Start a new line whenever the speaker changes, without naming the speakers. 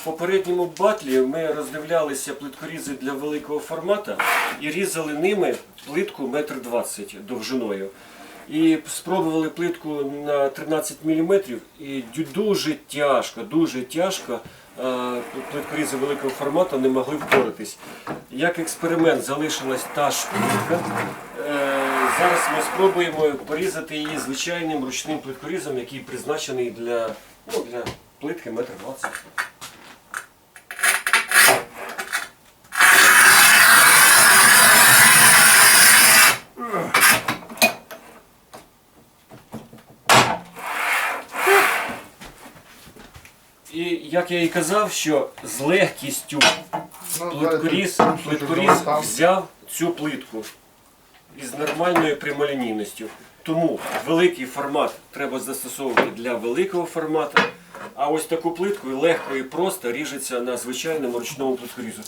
В попередньому батлі ми роздивлялися плиткорізи для великого формату і різали ними плитку 1,20 м довжиною. І спробували плитку на 13 мм і дуже тяжко, дуже тяжко е, плиткорізи великого формату не могли впоратись. Як експеримент залишилась та ж плитка. Е, Зараз ми спробуємо порізати її звичайним ручним плиткорізом, який призначений для, ну, для плитки 1,20 м. І як я і казав, що з легкістю
Ну,
плиткоріз, плиткоріз взяв цю плитку із нормальною прямолінійністю. Тому великий формат треба застосовувати для великого формату. А ось таку плитку легко і просто ріжеться на звичайному ручному плиткорізу.